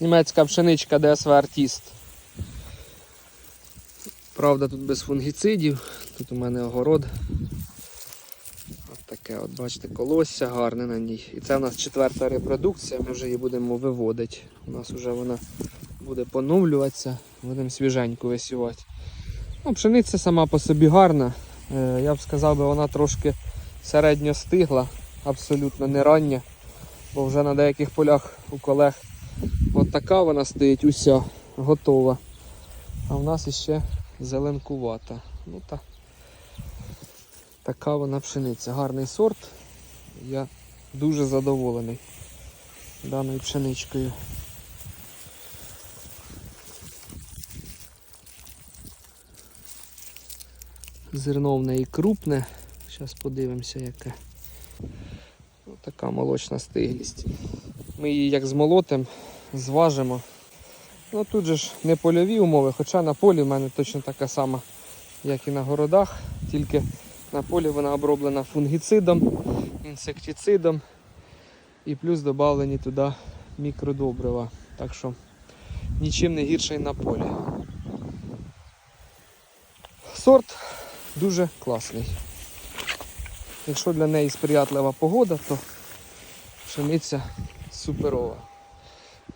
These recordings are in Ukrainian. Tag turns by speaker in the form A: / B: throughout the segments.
A: Німецька пшеничка DSV Artist. Правда, тут без фунгіцидів. Тут у мене огород. От таке, от бачите, колосся гарне на ній. І це у нас четверта репродукція, ми вже її будемо виводити. У нас вже вона буде поновлюватися, будемо свіженьку висівати. Ну, пшениця сама по собі гарна. Е, Я б сказав, би, вона трошки середньо стигла, абсолютно не рання. Бо вже на деяких полях у колег от така вона стоїть уся готова. А в нас іще зеленкувата. Ну та така вона пшениця. Гарний сорт. Я дуже задоволений даною пшеничкою. Зерно неї крупне. Зараз подивимося, яке. Ось така молочна стиглість. Ми її як змолотим, зважимо. Ну тут же ж не польові умови, хоча на полі в мене точно така сама, як і на городах, тільки на полі вона оброблена фунгіцидом, інсектицидом і плюс додавлені туди мікродобрива. Так що нічим не гірший на полі. Сорт дуже класний. Якщо для неї сприятлива погода, то пшениця суперова.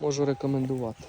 A: Можу рекомендувати.